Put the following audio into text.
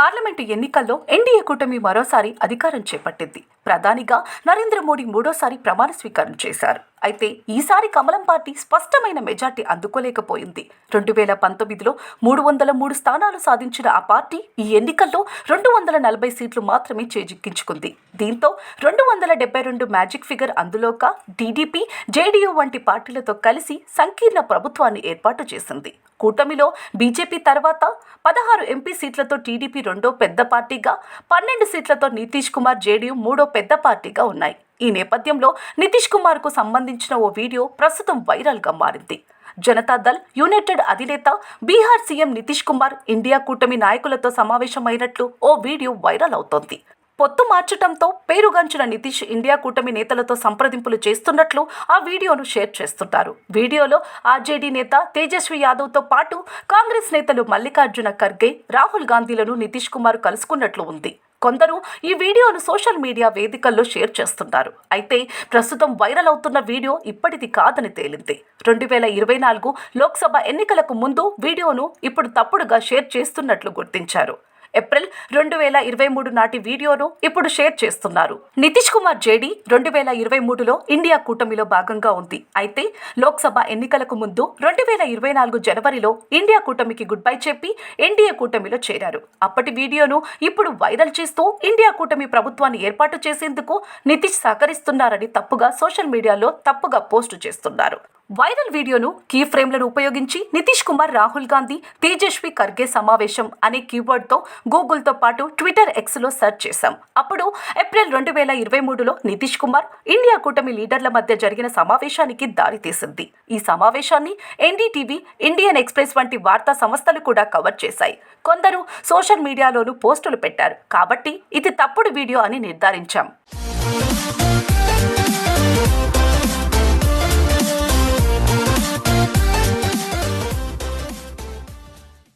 Parliament ఎన్నికల్లో NDA కూటమి మరోసారి అధికారం చేపట్టింది. ప్రధానిగా నరేంద్ర మోడీ మూడోసారి ప్రమాణ స్వీకారం చేశారు. అయితే ఈసారి కమలం పార్టీ స్పష్టమైన మెజార్టీ అందుకోలేకపోయింది. రెండు వేల పంతొమ్మిదిలో మూడు వందల మూడు స్థానాలు సాధించిన ఆ పార్టీ ఈ ఎన్నికల్లో రెండు వందల నలభై సీట్లు మాత్రమే చేజిక్కించుకుంది. దీంతో రెండు వందల డెబ్బై రెండు మ్యాజిక్ ఫిగర్ అందులోక టీడీపీ జేడీయూ వంటి పార్టీలతో కలిసి సంకీర్ణ ప్రభుత్వాన్ని ఏర్పాటు చేసింది. కూటమిలో బీజేపీ తర్వాత పదహారు ఎంపీ సీట్లతో టీడీపీ రెండో పెద్ద పార్టీగా పన్నెండు సీట్లతో నితీష్ కుమార్ జేడీయూ మూడో పెద్ద పార్టీగా ఉన్నాయి. ఈ నేపథ్యంలో నితీష్ కుమార్కు సంబంధించిన ఓ వీడియో ప్రస్తుతం వైరల్గా మారింది. జనతాదళ్ యునైటెడ్ అధినేత బీహార్ సీఎం నితీష్ కుమార్ ఇండియా కూటమి నాయకులతో సమావేశమైనట్లు ఓ వీడియో వైరల్ అవుతోంది. పొత్తు మార్చటంతో పేరుగాంచిన నితీష్ ఇండియా కూటమి నేతలతో సంప్రదింపులు చేస్తున్నట్లు ఆ వీడియోను షేర్ చేస్తున్నారు వీడియోలో ఆర్జేడీ నేత తేజస్వి యాదవ్తో పాటు కాంగ్రెస్ నేతలు మల్లికార్జున ఖర్గే రాహుల్ గాంధీలను నితీష్ కుమార్ కలుసుకున్నట్లు ఉంది. కొందరు ఈ వీడియోను సోషల్ మీడియా వేదికల్లో షేర్ చేస్తున్నారు. అయితే ప్రస్తుతం వైరల్ అవుతున్న వీడియో ఇప్పటిది కాదని తేలింది. రెండు వేల ఇరవై నాలుగు లోక్సభ ఎన్నికలకు ముందు వీడియోను ఇప్పుడు తప్పుడుగా షేర్ చేస్తున్నట్లు గుర్తించారు. ఏప్రిల్ రెండు వేల ఇరవై మూడు నాటి వీడియోను ఇప్పుడు షేర్ చేస్తున్నారు. నితీష్ కుమార్ జేడీ రెండు వేల ఇరవై మూడులో ఇండియా కూటమిలో భాగంగా ఉంది. అయితే లోక్సభ ఎన్నికలకు ముందు రెండు వేల ఇరవై నాలుగు జనవరిలో ఇండియా కూటమికి గుడ్ బై చెప్పి ఎన్డీఏ కూటమిలో చేరారు. అప్పటి వీడియోను ఇప్పుడు వైరల్ చేస్తూ ఇండియా కూటమి ప్రభుత్వాన్ని ఏర్పాటు చేసేందుకు నితీష్ సహకరిస్తున్నారని తప్పుగా సోషల్ మీడియాలో తప్పుగా పోస్టు చేస్తున్నారు. వైరల్ వీడియోను కీ ఫ్రేమ్లను ఉపయోగించి నితీష్ కుమార్ రాహుల్ గాంధీ తేజస్వి ఖర్గే సమావేశం అనే కీవర్డ్తో గూగుల్తో పాటు ట్విట్టర్ ఎక్స్లో సెర్చ్ చేశాం. అప్పుడు ఏప్రిల్ రెండు వేల ఇరవై మూడులో నితీష్ కుమార్ ఇండియా కూటమి లీడర్ల మధ్య జరిగిన సమావేశానికి దారితీసింది ఈ సమావేశాన్ని ఎన్డీటీవీ ఇండియన్ ఎక్స్ప్రెస్ వంటి వార్తా సంస్థలు కూడా కవర్ చేశాయి. కొందరు సోషల్ మీడియాలోనూ పోస్టులు పెట్టారు. కాబట్టి ఇది తప్పుడు వీడియో అని నిర్ధారించాం.